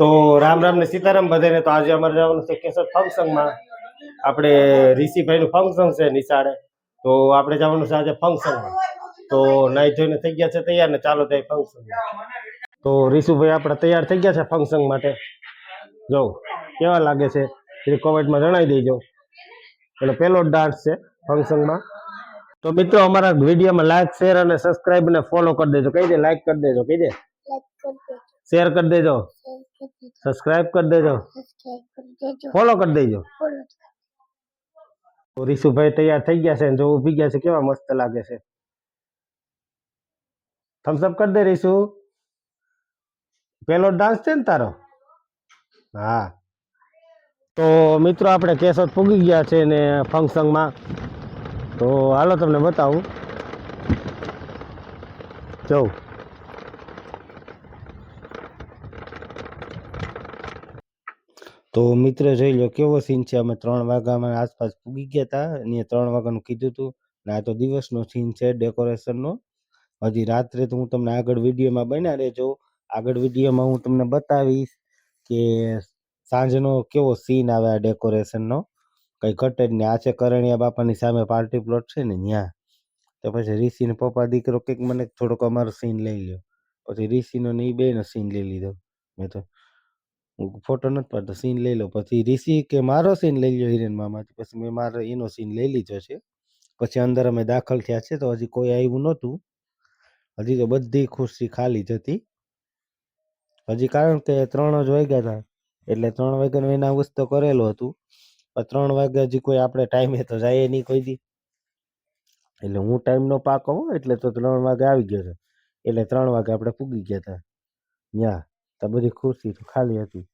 તો રામ રામ ને સીતારામ બધાને તો આજે અમારે જવાનું છે કેશોદ ફંક્શનમાં. આપણે ઋષિભાઈનું ફંક્શન છે નિશાળે. તો આપણે જવાનું છે આજે ફંક્શનમાં. તો નાઈ જોઈને થઈ ગયા છે તૈયાર ને ચાલો જાય ફંક્શન. તો ઋષુભાઈ આપણે તૈયાર થઈ ગયા છે ફંક્શન માટે. જો, કેવા લાગે છે? એ કોમેન્ટમાં જણાવી દેજો. એટલે પહેલો ડાન્સ છે ફંક્શનમાં. તો મિત્રો, અમારા વિડીયોમાં લાઈક શેર અને સબસ્ક્રાઈબ અને ફોલો કરી દેજો. કહી દે લાઈક કરી દેજો, કહી દે. શેર કરી દેજો સબસ્ક્રાઇબ કરી દેજો ફોલો કરી દેજો તો રીશુભાઈ તૈયાર થઈ ગયા છે જો ઊભી ગયા છે કેવા મસ્ત લાગે છે. થમ્સ અપ કરી દે રીશુ. પેલો ડાન્સ છે ને તારો? હા. તો મિત્રો આપણે કેશોદ પૂગી ગયા છે ને ફંક્શનમાં તો હાલો તમને બતાવું. જવું તો મિત્ર જોઈ લો, કેવો સીન છે? અમે ત્રણ વાગ્યામાં આસપાસ પૂગી ગયા હતા અને ત્રણ વાગ્યાનું કીધું હતું ને આ તો દિવસનો સીન છે ડેકોરેશનનો હજી રાત્રે તો હું તમને આગળ વિડીયોમાં બન્યા રહેજો. આગળ વિડીયોમાં હું તમને બતાવીશ કે સાંજનો કેવો સીન આવે આ ડેકોરેશનનો કઈ ઘટે જ નહીં. આ છે કરણિયા બાપાની સામે પાર્ટી પ્લોટ છે ને ત્યાં તો પછી ઋષિ પપ્પા દીકરો કંઈક મને થોડોક અમારો સીન લઈ લ્યો. પછી ઋષિનો ને એ બેનો સીન લઈ લીધો મેં તો ફોટો નથી પાડતો સીન લઈ લો પછી ઋષિ કે મારો સીન લઈ લ્યો હિરેન મામાથી. પછી મેં મારો એનો સીન લઈ લીધો છે. પછી અંદર અમે દાખલ થયા છે તો હજી કોઈ આવ્યું નહોતું. હજી તો બધી ખુરશી ખાલી જ હતી. હજી કારણ કે ત્રણ જ વાગ્યા હતા. એટલે ત્રણ વાગ્યાનું એના અવસ્થ તો કરેલું હતું. પણ ત્રણ વાગે હજી કોઈ આપણે ટાઈમે તો જાય નહીં કોઈ દી. એટલે હું ટાઈમનો પાકો હો એટલે તો ત્રણ વાગે આવી ગયો છે. એટલે ત્રણ વાગે આપણે પૂગી ગયા હતા. ત્યાં તો બધી ખુરશી તો ખાલી હતી.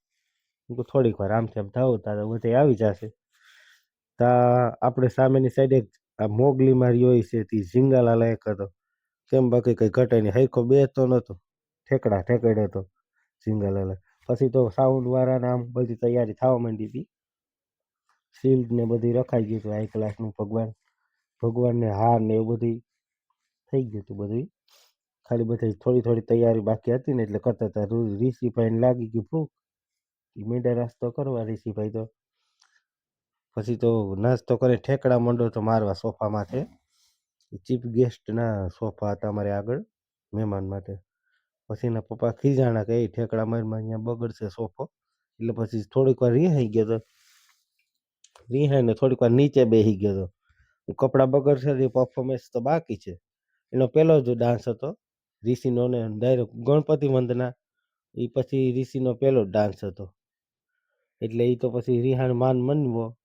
હું થોડીક વાર આમથી આમ થાવ તારે બધે આવી જશે. તા આપણે સામેની સાઈડે આ મોગલી મારી હોય છે, તે ઝીંગાલા લાયક હતો. કેમ બાકી કઈ ઘટે નહીં, હરખો બેસતો નતો ઠેકડા ઠેકડે હતો ઝીંગાલાલા પછી તો સાઉન્ડ વાળાને આમ બધી તૈયારી થવા માંડી હતી શિલ્ડ ને બધી રખાઈ ગયું હતું હાઈ ક્લાસનું ભગવાન. ભગવાનને હાર ને એવું બધી થઈ ગયું હતું બધું ખાલી બધી થોડી થોડી તૈયારી બાકી હતી ને એટલે કરતા હતા. ઋષિભાઈને લાગી ગયું ભૂખ એ મીંડા નાસ્તો કરવા ઋષિભાઈ તો. પછી તો નાસ્તો કરી ઠેકડા મંડો તો મારવા સોફા માથે. ચીફ ગેસ્ટના સોફા હતા અમારે આગળ મહેમાન માટે. પછી એના પપ્પા ખીજાણા કે એ ઠેકડા મારમાં અહીંયા બગડશે સોફો. એટલે પછી થોડીક વાર રિહાઈ ગયો તો. રિહાઈને થોડીક વાર નીચે બેસી ગયો તો. હું કપડાં બગડશે તે પરફોર્મન્સ તો બાકી છે. એનો પહેલો જ ડાન્સ હતો. ઋષિનો ને ડાયરેક્ટ ગણપતિ વંદના, એ પછી ઋષિનો પહેલો ડાન્સ હતો. એટલે એ તો પછી રિહાણ માન મનવો.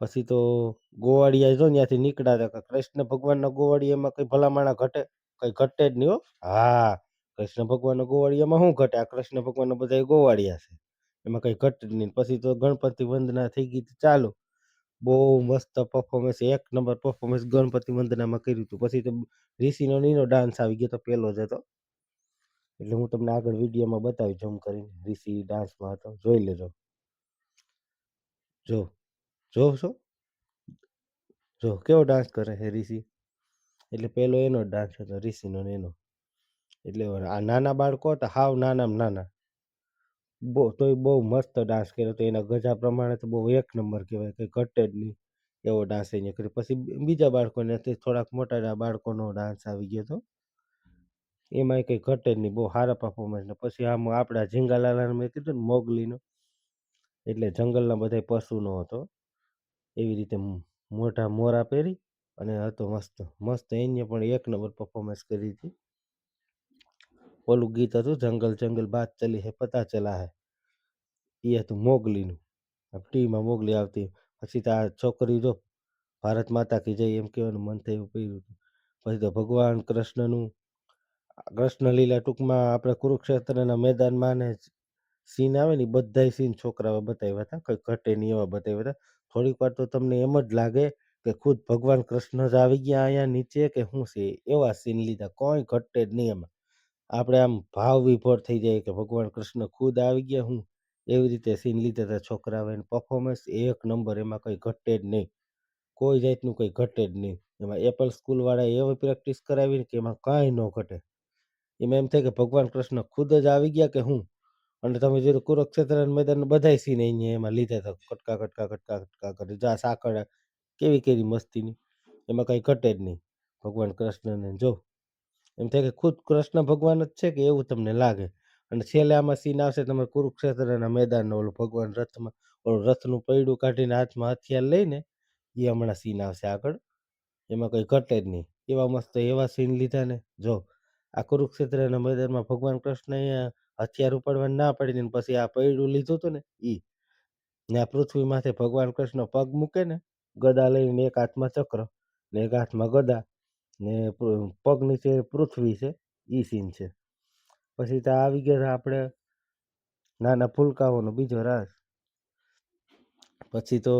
પછી તો ગોવાળિયા જો ત્યાંથી નીકળ્યા હતા કૃષ્ણ ભગવાનના ગોવાળિયામાં કંઈ ભલામણા ઘટે? કંઈ ઘટે જ નહીં હો. હા, કૃષ્ણ ભગવાનના ગોવાળિયામાં શું ઘટે? આ કૃષ્ણ ભગવાનના બધા ગોવાળિયા છે. એમાં કંઈ ઘટે જ નહીં. પછી તો ગણપતિ વંદના થઈ ગઈ ચાલુ. બહુ મસ્ત પરફોર્મન્સ એક નંબર પરફોર્મન્સ ગણપતિ વંદનામાં કર્યું હતું. પછી તો ઋષિનો નીનો ડાન્સ આવી ગયો તો પહેલો જ હતો. એટલે હું તમને આગળ વિડીયોમાં બતાવી જમ કરીને ઋષિ ડાન્સમાં હતો. જોઈ લેજો. જો જો છો જો, કેવો ડાન્સ કરે છે ઋષિ? એટલે પહેલો એનો ડાન્સ હતો, ઋષિનો એનો. એટલે આ નાના બાળકો હતા, હાવ નાનામાં નાના. બહુ, તોય બહુ મસ્ત ડાન્સ કર્યો તો એના ગજા પ્રમાણે તો બહુ એક નંબર કહેવાય કંઈ ઘટે જ નહીં એવો ડાન્સ એને કર્યો. પછી બીજા બાળકોને થોડાક મોટા બાળકોનો ડાન્સ આવી ગયો હતો. એમાં કંઈ ઘટે જ નહીં, બહુ સારા પરફોર્મન્સ પછી આમ આપણા ઝીંગાલાલાને મેં કીધું ને મોગલીનો, એટલે જંગલના બધા પશુનો હતો. એવી રીતે મોટા મોરા પહેરી અને હતો મસ્ત મસ્ત. એને પણ એક નંબર પરફોર્મન્સ કરી હતી. ઓલું ગીત હતું, જંગલ જંગલ બાત ચલી હે, પતા ચલા હે. એ હતું મોગલીનું. ટીમાં મોગલી આવતી. પછી તો આ છોકરી જો ભારત માતા કી જઈ એમ કહેવાનું મન થયું હતું. પછી તો ભગવાન કૃષ્ણનું, કૃષ્ણ લીલા ટૂંકમાં આપણે કુરુક્ષેત્રના મેદાનમાં ને સીન આવે ને બધા સીન છોકરાઓ બતાવ્યા હતા. કંઈ ઘટે નહીં એવા બતાવ્યા હતા. થોડીક વાર તો તમને એમ જ લાગે કે ખુદ ભગવાન કૃષ્ણ જ આવી ગયા અહીંયા નીચે કે શું છે? એવા સીન લીધા. કોઈ ઘટે જ નહીં એમાં. આપણે આમ ભાવ વિભોર થઈ જાય કે ભગવાન કૃષ્ણ ખુદ આવી ગયા હું, એવી રીતે સીન લીધા હતા છોકરાઓએ પરફોર્મન્સ એક નંબર એમાં કંઈ ઘટે જ નહીં. કોઈ જાતનું કંઈ ઘટે જ નહીં. એમાં એપલ સ્કૂલવાળાએ એવી પ્રેક્ટિસ કરાવીને કે એમાં કાંઈ ન ઘટે. એમાં એમ થાય કે ભગવાન કૃષ્ણ ખુદ જ આવી ગયા કે હું? અને તમે જોયું કુરુક્ષેત્ર મેદાન બધાય સીન અહીંયા એમાં લીધા હતા કટકા કટકા કટકા કટકા કરે. જા સાકળ કેવી કેવી મસ્તીની. એમાં કંઈ ઘટે જ નહીં. ભગવાન કૃષ્ણને જો એમ થાય કે ખુદ કૃષ્ણ ભગવાન જ છે કે એવું તમને લાગે? અને છેલ્લે આમાં સીન આવશે તમારે કુરુક્ષેત્રના મેદાનનો ઓલું ભગવાન રથમાં, ઓલું રથનું પૈડું કાઢીને હાથમાં હથિયાર લઈને એ હમણાં સીન આવશે આગળ. એમાં કંઈ ઘટે જ નહીં. એવા મસ્ત એવા સીન લીધા ને. જો, આ કુરુક્ષેત્રના મેદાનમાં ભગવાન કૃષ્ણએ હથિયાર ઉપાડવાની ના પાડી ને પછી આ પૈડું લીધું હતું ને એ ને આ પૃથ્વી માથે ભગવાન કૃષ્ણ પગ મૂકે ને, ગદા લઈને એક હાથમાં ચક્ર ને એક હાથમાં ગદા ને પગ નીચે પૃથ્વી છે એ સીન છે. પછી તો આવી ગયા આપણે નાના ફૂલકાઓનો બીજો રાસ. પછી તો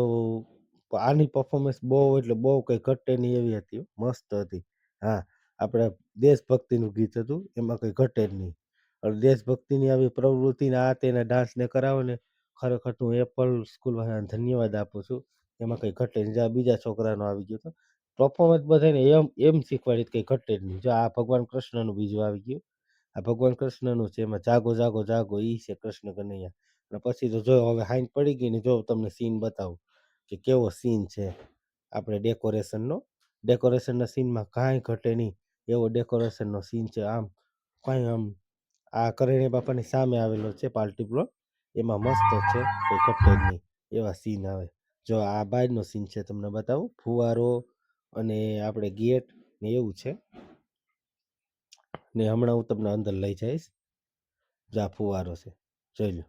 આની પરફોર્મન્સ બહુ એટલે બહુ કંઈ ઘટે નહીં એવી હતી મસ્ત હતી. હા, આપણે દેશભક્તિનું ગીત હતું, એમાં કંઈ ઘટે જ નહીં. અને દેશભક્તિની આવી પ્રવૃત્તિને આ તેને ડાન્સને કરાવે ને ખરેખર હું એપલ સ્કૂલ ધન્યવાદ આપું છું. એમાં કંઈ ઘટે નહીં. બીજા છોકરાનો આવી ગયો હતો પરફોર્મન્સ બધાને એમ એમ શીખવાડી કંઈ ઘટે નહીં. જો આ ભગવાન કૃષ્ણનું બીજું આવી ગયું. આ ભગવાન કૃષ્ણનું છે એમાં જાગો જાગો જાગો એ છે કૃષ્ણ કનૈયા. અને પછી તો જો હવે હાઈન પડી ગઈ ને જો તમને સીન બતાવું કે કેવો સીન છે આપણે ડેકોરેશનનો ડેકોરેશનના સીનમાં કાંઈ ઘટે નહીં. એવો ડેકોરેશનનો સીન છે. આમ કાંઈ આમ, આ કરેણી બાપાની સામે આવેલો છે પાર્ટી પ્લોટ એમાં મસ્ત છે, કોઈ ઘટે જ નહીં એવા સીન આવે. જો આ બાજનો સીન છે તમને બતાવું. ફુવારો અને આપણે ગેટ ને એવું છે. ને હમણાં હું તમને અંદર લઈ જઈશ. જા, ફુવારો છે. જોઈ લો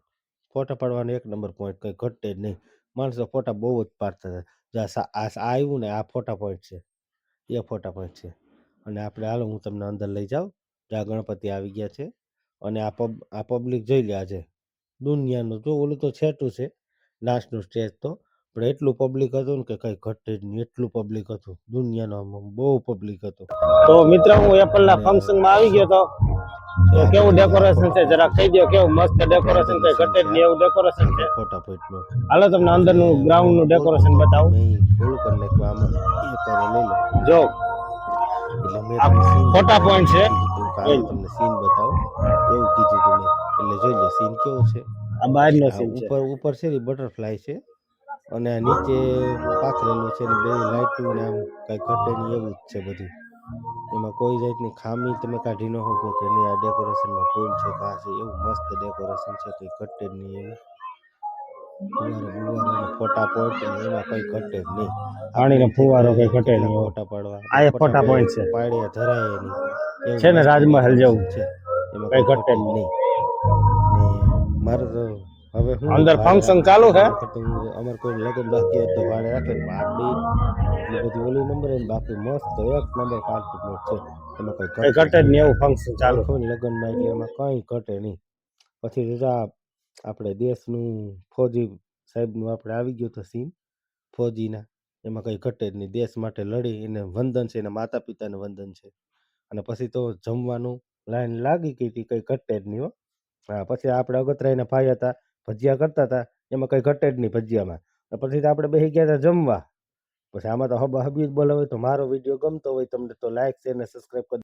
ફોટા પાડવાનો એક નંબર પોઈન્ટ કંઈ ઘટે જ નહીં. માણસો ફોટા બહુ જ પાડતા હતા. જા આ આ આવ્યું ને આ ફોટા પોઈન્ટ છે. એ ફોટા પોઈન્ટ છે. અને આપણે હાલો હું તમને અંદર લઈ જાઉં. જ્યાં ગણપતિ આવી ગયા છે. અને આ પબ, આ પબ્લિક જોઈ લે આજે. દુનિયાનું જો ઓલું તો છેટું છે. લાસ્ટનું સ્ટેજ તો. પણ એટલું પબ્લિક હતું ને કે કઈ ઘટે જ નહીં એટલું પબ્લિક હતું. દુનિયાનો બહુ પબ્લિક હતું. તો મિત્ર હું એપલના ફંક્શનમાં આવી ગયો તો કેવું ડેકોરેશન છે? જરા કહી દો કેવું મસ્ત ડેકોરેશન છે ઘટે જ નહીં એવું ડેકોરેશન છે? ફોટા પોઈન્ટનું હાલો તમને અંદરનું ગ્રાઉન્ડનું ડેકોરેશન બતાવું. મેં કરી નાખ્યું આમાં. એ કરે લઈ લો. જો. ફોટા પોઈન્ટ છે. તમને સીન બતાવો. એવું કીધું તમે એટલે જોઈ લો સીન કેવો છે? આ બહારનો સીન ઉપર ઉપર છે બટરફ્લાય છે. અને નીચે પાથરેલું છે ને બે લાઈટું ને આમ કઈ ઘટે નહીં એવું જ છે બધું. એમાં કોઈ જાતની ખામી તમે કાઢી ન શકો કે નહીં આ ડેકોરેશનમાં ફૂલ છે કે આ છે એવું મસ્ત ડેકોરેશન છે કંઈ ઘટે જ નહીં એવું ફુવારો ફોટા પોઈન્ટ ને એમાં કઈ ઘટે જ નહીં. પાણીનો ફુવારો કંઈ ઘટે નહીં. ફોટા પાડવા આ ફોટા પોઈન્ટ છે. પાડ્યા ધરાય નહીં. છે ને રાજમહેલ જેવું. છે. એમાં કંઈ ઘટે ઘટે જ નહીં. ને મારે તો હવે હું અંદર ફંક્શન ચાલુ છે? અમાર કોઈ લગન બાકી હોય તો ભાડે રાખે પણ એટલે બધી ઓલી નંબર એ બાકી મસ્ત એક નંબર પાર્ટી પ્લોટ છે. એમાં કઈ કઈ ઘટે નહીં એવું ફંક્શન ચાલુ. ચાલુ લગનમાં એટલે એમાં કંઈ ઘટે નહીં. પછી રજા આપણે દેશનું ફોજી સાહેબનું આપણે આવી ગયું તો સીન ફોજીના. એમાં કંઈ ઘટે નહીં. દેશ માટે લડી એને વંદન છે એના માતા પિતાને વંદન છે. અને પછી તો જમવાનું લાઈન લાગી ગઈ હતી કંઈ ઘટે જ નહીં હો. હા પછી આપણે અગતરાયના ભાઈ હતા. ભજીયા કરતા હતા એમાં કંઈ ઘટે જ નહીં ભજીયામાં. પછી તો આપણે બેસી ગયા હતા જમવા. પછી આમાં તો હબ હબી જ બોલાવે, તો મારો વીડિયો ગમતો હોય, તમને તો લાઈક શેર ને સબસ્ક્રાઈબ કરી